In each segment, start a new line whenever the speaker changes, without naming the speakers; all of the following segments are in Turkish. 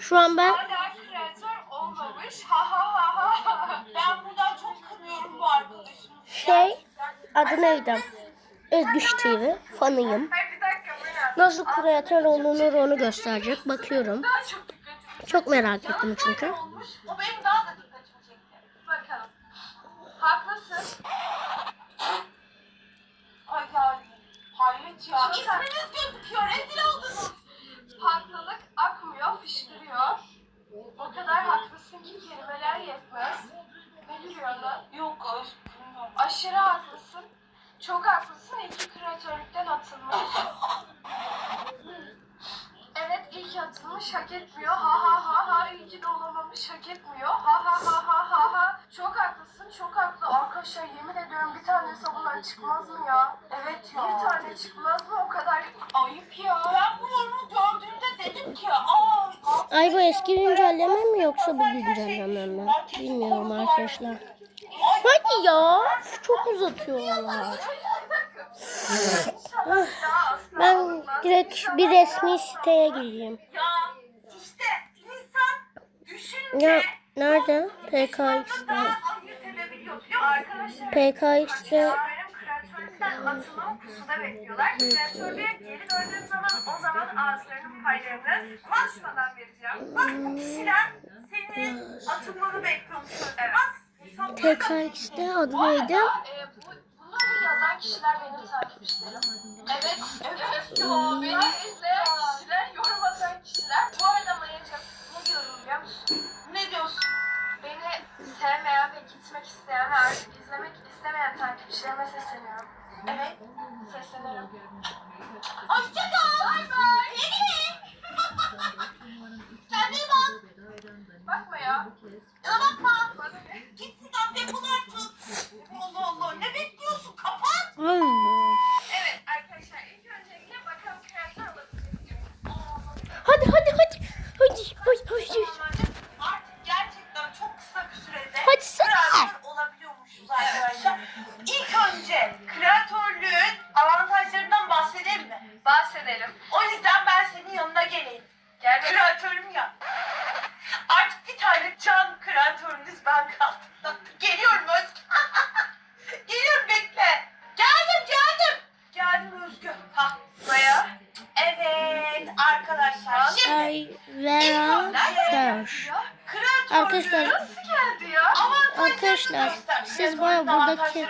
Şu an ben
Hala kreatör olmamış. Ha ha ha ha.
Ben buradan çok kınıyorum bu arkadaşımı.
şey adı neydi? Özgüç TV fanıyım. Nasıl kreatör olunur onu gösterecek. Bakıyorum.
Çok
merak ettim çünkü.
O benim daha da dikkatimi çekti.
Bakalım. Haklısın.
Ay yani. Hayret ya.
Çok
İsminiz gözüküyor. Rezil oldunuz.
Haklılık akmıyor, fışkırıyor. O kadar haklısın ki kelimeler yetmez. Ne gülüyorsun lan?
Yok aşkım.
Aşırı haklısın. Çok haklısın. İki kreatörlükten atılmış. Evet iyi ki atılmış. Hak etmiyor. Ha ha ha ha. İyi ki de olamamış. Hak etmiyor. Ha ha ha ha ha ha. Çok haklısın. Çok haklı. Arkadaşlar yemin ediyorum bir tane bundan çıkmaz mı ya? Evet ya. Bir tane çıkmaz mı? O kadar ayıp ya.
Ben bu yorumu gördüğümde dedim ki aa.
Ay bu eski güncelleme mi yoksa bu güncelleme mi? Bilmiyorum arkadaşlar. Hadi ya. Çok uzatıyorlar. Ben direkt bir resmi siteye gireyim.
Ya
nerede? PKX'de. PKX'de
atılmam pusuda bekliyorlar. Kreatörlüğe geri döndüğüm zaman o zaman ağızlarının paylarını konuşmadan vereceğim.
Bak bu kişiler senin atılmanı bekliyormuş.
Evet.
Bak hesaplarına
TKX'de adı neydi?
Bu, bunları yazan kişiler benim takipçilerim. Evet, evet. Ya, beni izleyen kişiler, yorum atan kişiler. Bu arada Mayacığım ne diyorum biliyor musun?
ne diyorsun?
Beni sevmeyen ve gitmek isteyen ve artık izlemek istemeyen takipçilerime sesleniyorum.
Evet.
Sesleniyorum.
Hoşçakal. Bay bay. Kendine iyi bak.
Bakma ya.
Yana bakma. Git buradan defol artık. Allah Allah ne bekliyorsun? Kapat.
Hmm.
Evet arkadaşlar ilk öncelikle bakalım kreatör olabilecek miyim?
Hadi hadi hadi. Hadi hadi hadi.
Artık gerçekten çok kısa bir sürede
Hadi sen.
kreatör olabiliyormuşuz arkadaşlar. İlk önce kreatörlüğün avantajlarından bahsedelim mi?
Bahsedelim.
O yüzden ben senin yanına geleyim.
Gel bakalım.
Kreatörüm ya. Artık bir tane can kreatörünüz ben kaldım. Geliyorum Özgür. Geliyorum bekle. Geldim geldim. Geldim Özgür. Ha.
Maya.
Evet arkadaşlar şimdi
Ay Vera Search.
kreatörlüğün
Arkadaşlar Arkadaşlar, siz bana buradaki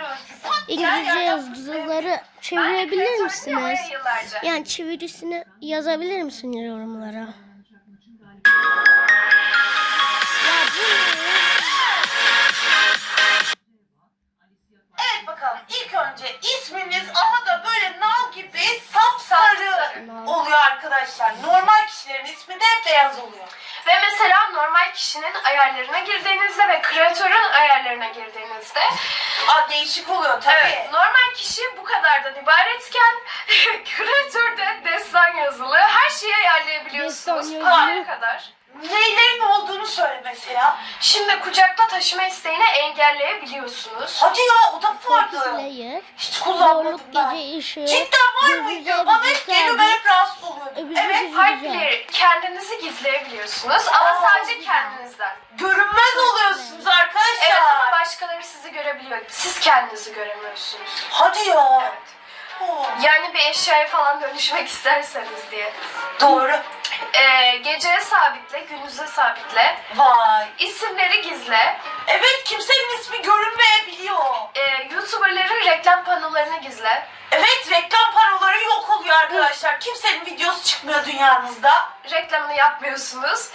İngilizce yazıları çevirebilir misiniz? Yani çevirisini yazabilir misiniz yorumlara?
Evet bakalım ilk önce isminiz aha da böyle nal gibi sapsarı oluyor arkadaşlar. Normal kişilerin ismi de beyaz oluyor.
Ve mesela normal kişinin ayarlarına girdiğinizde ve kreatörün ayarlarına girdiğinizde
Aa değişik oluyor tabii.
evet, normal kişi bu kadardan ibaretken kreatörde destan yazılı her şeyi ayarlayabiliyorsunuz.
Destan yazılı.
kadar.
Neylerin olduğunu söyle mesela.
Şimdi kucakta taşıma isteğini engelleyebiliyorsunuz.
Hadi ya o da vardı.
Player,
Hiç kullanmadım
zorluk
ben.
gece ışığı,
Cidden var
gözünüze
mıydı? Bana hep geliyor ben hep rahatsız oluyordum.
Öbüzü
Evet
güzel.
Harfleri kendinizi gizleyebiliyorsunuz ama
Aa,
sadece kendinizden.
görünmez oluyorsunuz arkadaşlar.
Evet ama başkaları sizi görebiliyor. Siz kendinizi göremiyorsunuz.
Hadi ya.
Evet. Yani bir eşyaya falan dönüşmek isterseniz diye.
Doğru.
Ee, geceye sabitle, gündüze sabitle.
Vay.
İsimleri gizle.
Evet kimsenin ismi görünmeyebiliyor.
Ee, YouTuber'ların reklam panolarını gizle.
Evet reklam paroları yok oluyor arkadaşlar. Kimsenin videosu çıkmıyor dünyanızda.
Reklamını yapmıyorsunuz.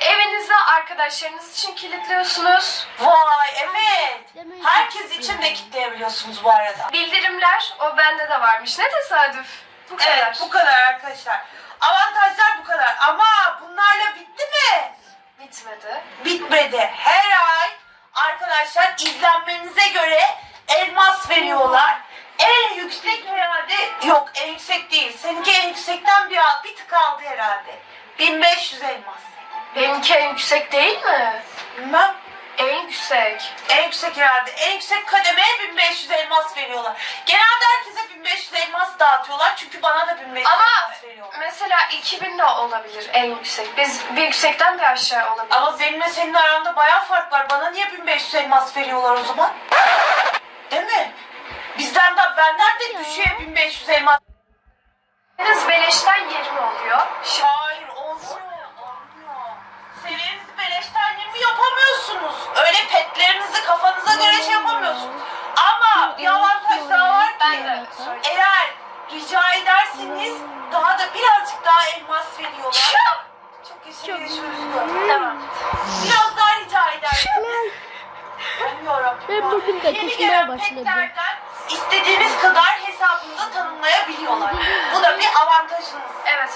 Evinizde arkadaşlarınız için kilitliyorsunuz.
Vay evet. Herkes için de kitleyebiliyorsunuz bu arada.
Bildirimler, o bende de varmış. Ne tesadüf. Bu kadar.
Evet bu kadar arkadaşlar. Avantajlar bu kadar. Ama bunlarla bitti mi?
Bitmedi.
Bitmedi. Her ay arkadaşlar izlenmenize göre elmas veriyorlar. En yüksek herhalde yok en yüksek değil. Seninki en yüksekten bir alt bir tık aldı herhalde. 1500 elmas.
Benimki en yüksek değil mi?
Bilmem.
En yüksek.
En yüksek herhalde. En yüksek kademeye 1500 elmas veriyorlar. Genelde herkese 1500 elmas dağıtıyorlar. Çünkü bana da 1500
Ama
elmas veriyorlar.
mesela 2000 de olabilir en yüksek. Biz bir yüksekten bir aşağı olabilir.
Ama benimle senin aranda bayağı fark var. Bana niye 1500 elmas veriyorlar o zaman? Değil mi? Bizden de benden de düşüyor 1500 elmas.
Seviyeniz beleşten 20 oluyor.
Hayır olmuyor. Olmuyor. Seviyenizi beleşten 20 yapamıyorsunuz. Öyle petlerinizi kafanıza göre şey yapamıyorsunuz. Ama bir avantaj daha var
ben
ki. Eğer rica ederseniz daha da birazcık daha elmas veriyorlar. Çok teşekkür ederim.
Tamam.
Biraz daha rica ederseniz. Bilmiyorum.
Ben bugün de
gelen
başladım.
Petlerden istediğiniz kadar hesabınızı tanımlayabiliyorlar. Bu da bir avantajınız.
Evet.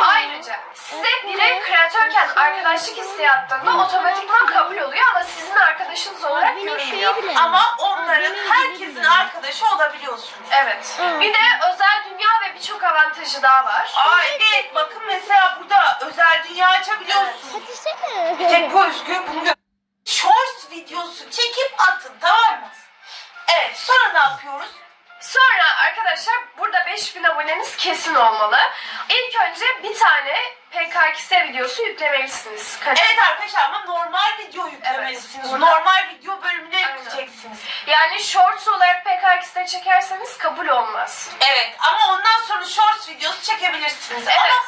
Ayrıca size biri kreatörken arkadaşlık isteği attığında otomatikman kabul oluyor ama sizin arkadaşınız olarak görünmüyor.
bile.
Ama onların herkesin arkadaşı olabiliyorsunuz.
Evet. Bir de özel dünya ve birçok avantajı daha var.
Aa evet bakın mesela burada özel dünya açabiliyorsunuz. Bir tek bu özgür bunu gö- Shorts videosu çekip atın tamam mı? Evet sonra ne yapıyoruz?
Sonra arkadaşlar burada 5000 aboneniz kesin olmalı. İlk önce bir tane PKX'e videosu yüklemelisiniz. Kaç-
Evet arkadaşlar ama normal video yüklemelisiniz.
Evet.
Normal video bölümüne
Aynen.
yükleyeceksiniz.
Yani shorts olarak PKX'de çekerseniz kabul olmaz.
Evet ama ondan sonra shorts videosu çekebilirsiniz.
Evet.
Ama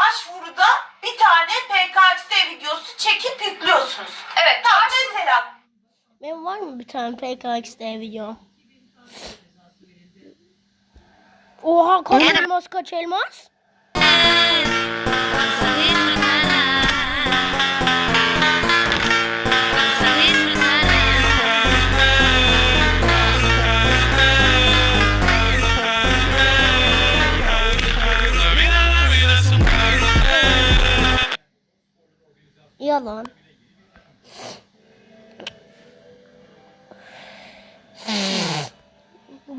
başvuruda bir tane PKXD videosu çekip yüklüyorsunuz.
Evet.
Tamam
baş-
mesela
Benim var mı bir tane PKX'de video? Oha kaç elmas kaç elmas? Yalan.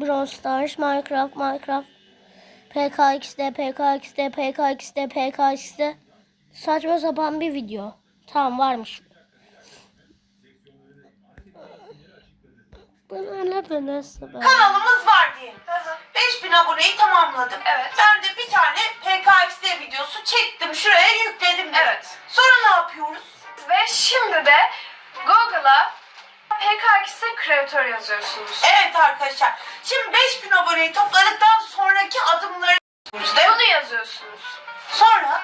Brawl Stars, Minecraft, Minecraft, PKX'de, PKX'de, PKX'de, PKX'de. Saçma sapan bir video. Tamam varmış. Bana ne benesi ben.
kanalımız var diye. 5000 aboneyi tamamladım.
Evet.
Ben de bir tane PKXD videosu çektim. Şuraya yükledim. de.
Evet.
Sonra ne yapıyoruz?
Ve şimdi de Google'a PKX'de kreatör yazıyorsunuz.
Evet arkadaşlar. Şimdi 5000 aboneyi topladıktan sonraki adımları?
Bunu yazıyorsunuz.
Sonra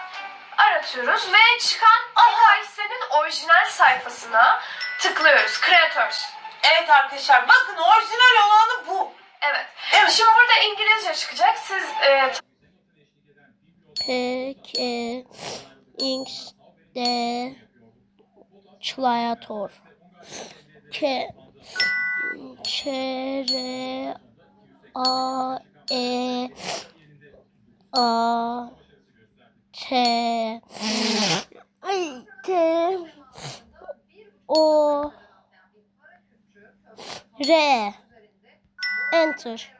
Aratıyoruz ve çıkan PKX'nin orijinal sayfasına tıklıyoruz. Creators.
evet arkadaşlar bakın orijinal olanı bu.
Evet.
Evet.
Şimdi burada İngilizce çıkacak. Siz e,
PK X'de Çlayator. K K R A E A T Ay T O R Enter.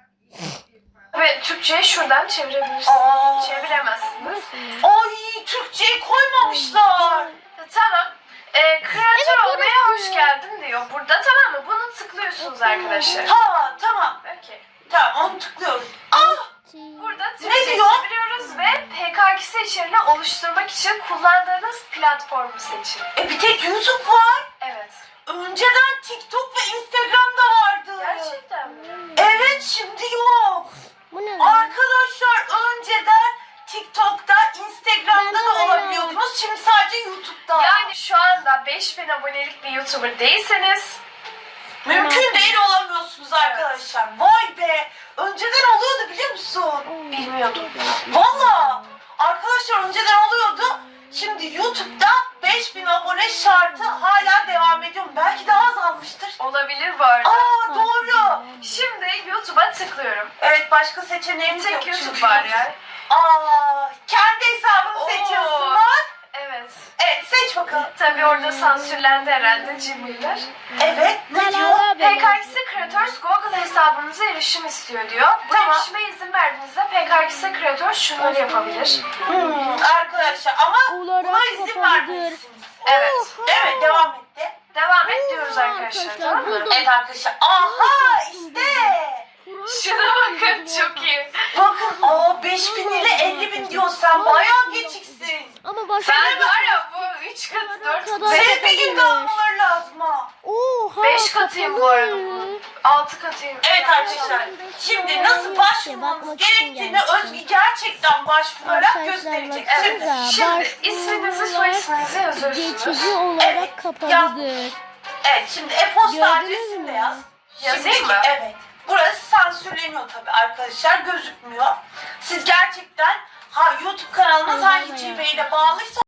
ve Türkçe'ye şuradan çevirebilirsiniz.
Aa.
Çeviremezsiniz.
Ay Türkçeyi koymamışlar.
Tamam. E, kreatör
Evet,
olmaya hoş geldin diyor burada tamam mı? Bunu tıklıyorsunuz arkadaşlar.
Ha tamam.
Okey.
Tamam onu tıklıyoruz. Ah
Burada Türkçe çeviriyoruz ve PKX içeriğini oluşturmak için kullandığınız platformu seçin.
e bir tek YouTube var.
Evet.
Önceden TikTok ve Instagram'da
YouTuber değilseniz
Mümkün değil olamıyorsunuz arkadaşlar. Vay be. Önceden oluyordu biliyor musun?
bilmiyordum.
Valla. Arkadaşlar önceden oluyordu. Şimdi YouTube'da 5000 abone şartı hala devam ediyor. Belki daha azalmıştır.
Olabilir bu arada.
Aa doğru.
Şimdi YouTube'a tıklıyorum.
Evet başka seçeneğimiz yok.
tek YouTube
çünkü.
var yani.
Aa kendi hesabını
Oo.
seçiyorsun.
Evet
bakalım.
Tabii orada sansürlendi herhalde cimriler.
Evet ne diyor?
PKX Creators Google hesabınıza erişim istiyor diyor. Bu
Tamam.
erişime izin verdiğinizde PKX Creators şunları yapabilir.
Hmm, arkadaşlar ama
Olarak
buna izin
kapalıdır.
vermelisiniz.
Evet.
Mi? Devam etti.
Devam arkadaşlar
arkadaşlar,
tamam mı?
buldum.
Evet arkadaşlar. Aha işte.
Şuna bakın çok iyi.
Bakın o 5000 ile 50 bin diyorsun sen bayağı geçiksin.
Ama başka
Ben var ya bu 3 katı 4
kadar-
katı.
Senin bir gün almaları lazım ha.
Oha.
Beş katıyım bu arada bunun. 6 katıyım.
Evet arkadaşlar. Şimdi nasıl başvurmamız gerektiğini. Özgü gerçekten başvurarak gösterecek. Evet.
Şimdi isminizi soy isminizi yazıyorsunuz.
Geçici olarak kapalıdır.
Evet şimdi e-posta adresini de yaz.
Yazayım mı?
Evet. Burası sansürleniyor tabii arkadaşlar gözükmüyor. Siz gerçekten ha YouTube kanalınız
Hayır,
hangi. Gmail'e bağlıysa